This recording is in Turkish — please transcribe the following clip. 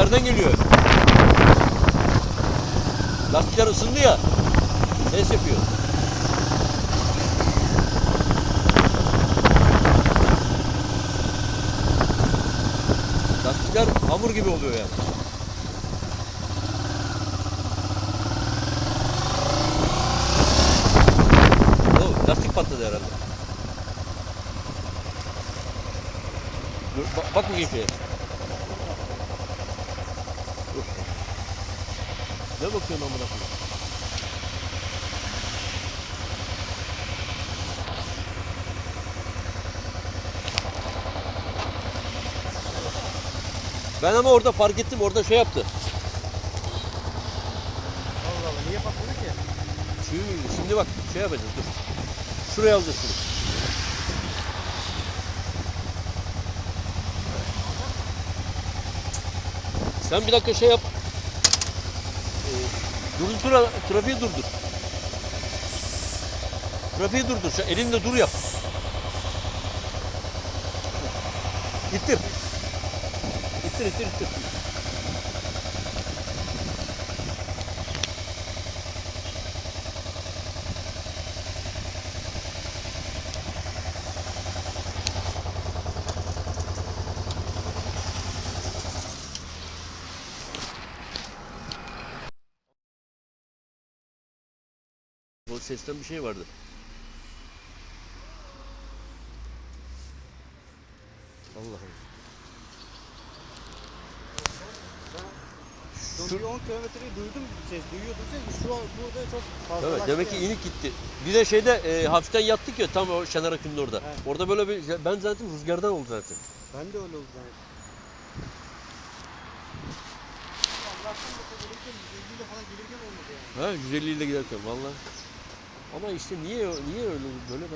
Nereden geliyor? Lastikler ısındı ya. Ses yapıyor. Lastikler hamur gibi oluyor yani. O lastik patladı herhalde. Dur, bak, bak bakayım şeye. Ne bakıyorsun amına koyayım? Ben ama orada fark ettim, orada şey yaptı. Allah Allah niye patladı ki? Şimdi, şimdi bak şey yapacağız dur. Şuraya alacağız şunu. Sen bir dakika şey yap. Durdur, tra- trafiği durdur. Trafiği durdur. Sen elinde dur yap. İttir. İttir, ittir, ittir. O sesten bir şey vardı. Allah Allah. Son Şu- bir 10 kilometreyi duydum ses, duyuyordum ses. Şu an burada çok fazla. Evet demek ki inik gitti. Bir de şeyde e, hafiften yattık ya tam o Şener Akın'ın orada. Evet. Orada böyle bir ben zaten rüzgardan oldu zaten. Ben de öyle oldu zannettim. Allah'tan da gelirken 150 ile falan gelirken olmadı yani. Ha 150 ile giderken valla. Ama işte niye niye öyle böyle